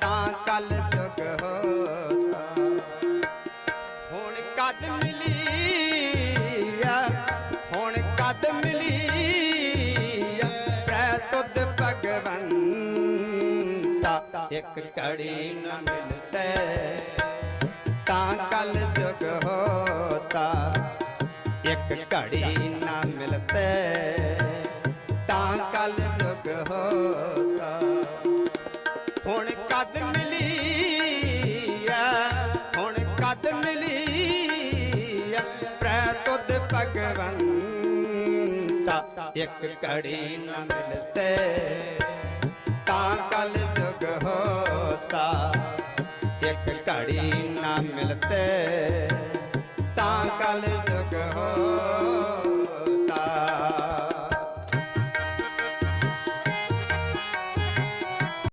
ਤਾਂ ਕਲ ਜੁਗ ਹੋਤਾ। ਹੁਣ ਕਦ ਮਿਲੀ ਆ ਹੁਣ ਕਦ ਮਿਲੀ ਆ ਪ੍ਰੈ ਤੁਧ ਭਗਵੰਤਾ, ਇੱਕ ਘੜੀ ਨ ਮਿਲਤੇ। ਤਾਂ ਕਲ ਜੁਗ ਹੋਤਾ, ਇੱਕ ਘੜੀ ਨ ਮਿਲਤੇ। ਤਾਂ ਕਲ ਹੁਣ ਕਦ ਮਿਲੀ ਆ ਹੁਣ ਕਦ ਮਿਲੀ ਆ ਪ੍ਰੈ ਤੁਧ ਭਗਵੰਤਾ, ਇੱਕ ਘੜੀ ਨਾ ਮਿਲਤੇ। ਤਾਂ ਕਲ ਜੁਗ ਹੋਤਾ, ਇੱਕ ਘੜੀ ਨ ਮਿਲਤੇ।